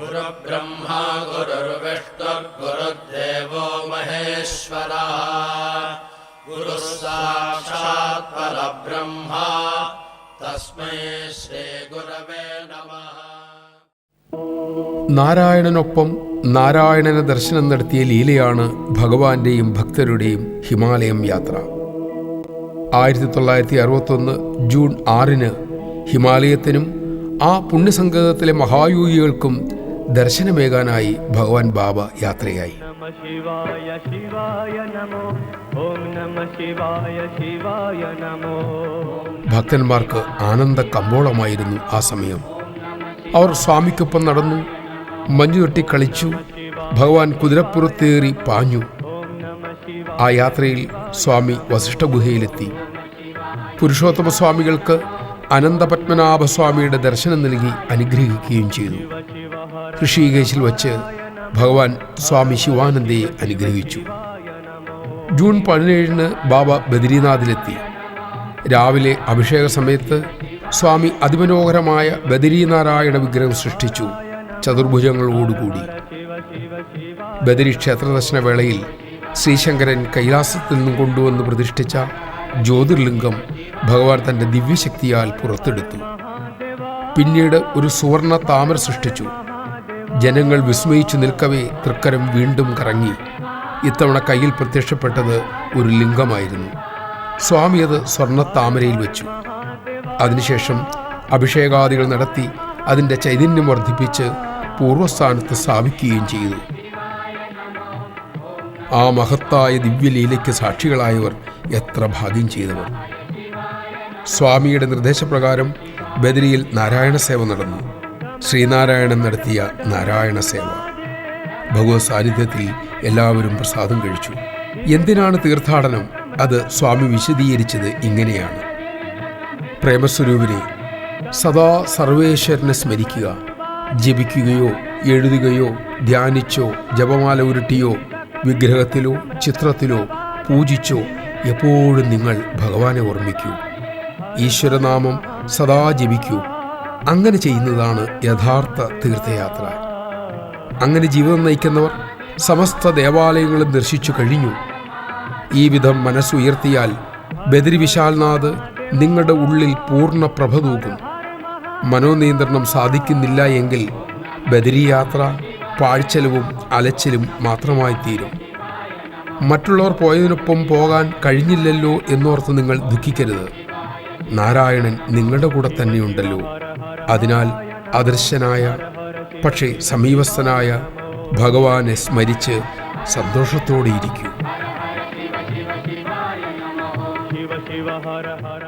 गुरुब्रह्मा गुरुर्विष्णुर्गुरुर्देवो महेश्वरः। गुरुः साक्षात् परब्रह्मा തസ്മൈ ശ്രീഗുരവേ നമ നാരായണനൊപ്പം നാരായണന ദർശനം നടത്തിയ ലീലയാണ് ഭഗവാന്റെയും ഭക്തരുടെയും ഹിമാലയം യാത്ര. ആയിരത്തി തൊള്ളായിരത്തി അറുപത്തൊന്ന് ജൂൺ ആറിന് ഹിമാലയത്തിനും ആ പുണ്യസംഗതത്തിലെ മഹായോഗികൾക്കും ദർശനമേകാനായി ഭഗവാൻ ബാബ യാത്രയായി. ഭക്തന്മാർക്ക് ആനന്ദ കമ്പോളമായിരുന്നു ആ സമയം. അവർ സ്വാമിക്കൊപ്പം നടന്നു മഞ്ഞുരുട്ടി കളിച്ചു ഭഗവാൻ കുതിരപ്പുറത്തേറി പാഞ്ഞു. ആ യാത്രയിൽ സ്വാമി വസിഷ്ഠഗുഹയിലെത്തി പുരുഷോത്തമ സ്വാമികൾക്ക് അനന്തപത്മനാഭസ്വാമിയുടെ ദർശനം നൽകി അനുഗ്രഹിക്കുകയും ചെയ്തു. ഋഷികേശിൽ വച്ച് ഭഗവാൻ സ്വാമി ശിവാനന്ദയെ അനുഗ്രഹിച്ചു. ജൂൺ പതിനേഴിന് ബാബ ബദരീനാഥിലെത്തി. രാവിലെ അഭിഷേക സമയത്ത് സ്വാമി അതിമനോഹരമായ ബദരീനാരായണ വിഗ്രഹം സൃഷ്ടിച്ചു. ചതുർഭുജങ്ങളോടുകൂടി. ബദരി ക്ഷേത്രദർശന വേളയിൽ ശ്രീശങ്കരൻ കൈലാസത്തിൽ നിന്നും കൊണ്ടുവന്ന് പ്രതിഷ്ഠിച്ച ജ്യോതിർലിംഗം ഭഗവാൻ തന്റെ ദിവ്യശക്തിയാൽ പുറത്തെടുത്തു. പിന്നീട് ഒരു സുവർണ താമര സൃഷ്ടിച്ചു. ജനങ്ങൾ വിസ്മയിച്ചു നിൽക്കവേ തൃക്കരം വീണ്ടും കറങ്ങി. ഇത്തവണ കയ്യിൽ പ്രത്യക്ഷപ്പെട്ടത് ഒരു ലിംഗമായിരുന്നു. സ്വാമി അത് സ്വർണ താമരയിൽ വെച്ചു. അതിനുശേഷം അഭിഷേകാദികൾ നടത്തി അതിന്റെ ചൈതന്യം വർദ്ധിപ്പിച്ച് പൂർവസ്ഥാനത്ത് സ്ഥാപിക്കുകയും ചെയ്തു. ആ മഹത്തായ ദിവ്യലീലയ്ക്ക് സാക്ഷികളായവർ എത്ര ഭാഗ്യം ചെയ്തവർ. സ്വാമിയുടെ നിർദ്ദേശപ്രകാരം ബദരിയിൽ നാരായണ സേവ നടന്നു. ശ്രീനാരായണൻ നടത്തിയ നാരായണ സേവ ഭഗവത് സാന്നിധ്യത്തിൽ എല്ലാവരും പ്രസാദം കഴിച്ചു. എന്തിനാണ് തീർത്ഥാടനം? അത് സ്വാമി വിശദീകരിച്ചത് ഇങ്ങനെയാണ്. പ്രേമസ്വരൂപിനെ സദാ സർവേശ്വരനെ സ്മരിക്കുക. ജപിക്കുകയോ എഴുതുകയോ ധ്യാനിച്ചോ ജപമാല ഉരുട്ടിയോ വിഗ്രഹത്തിലോ ചിത്രത്തിലോ പൂജിച്ചോ എപ്പോഴും നിങ്ങൾ ഭഗവാനെ ഓർമ്മിക്കൂ. ഈശ്വരനാമം സദാ ജപിക്കൂ. അങ്ങനെ ചെയ്യുന്നതാണ് യഥാർത്ഥ തീർത്ഥയാത്ര. അങ്ങനെ ജീവിതം നയിക്കുന്നവർ സമസ്ത ദേവാലയങ്ങളും ദർശിച്ചു കഴിഞ്ഞു. ഈ വിധം മനസ്സുയർത്തിയാൽ ബദരി വിശാൽനാഥ് നിങ്ങളുടെ ഉള്ളിൽ പൂർണ പ്രഭ തൂക്കും മനോനിയന്ത്രണം സാധിക്കുന്നില്ല എങ്കിൽ ബദരി യാത്ര പാഴ്ചലവും അലച്ചിലും മാത്രമായി തീരും മറ്റുള്ളവർ പോയതിനൊപ്പം പോകാൻ കഴിഞ്ഞില്ലല്ലോ എന്നോർത്ത് നിങ്ങൾ ദുഃഖിക്കരുത്. നാരായണൻ നിങ്ങളുടെ കൂടെ തന്നെയുണ്ടല്ലോ. അതിനാൽ അദർശനായ പക്ഷേ സമീപസ്ഥനായ ഭഗവാനെ സ്മരിച്ച് സന്തോഷത്തോടെ ഇരിക്കൂ ശിവ ശിവ ഹര ഹര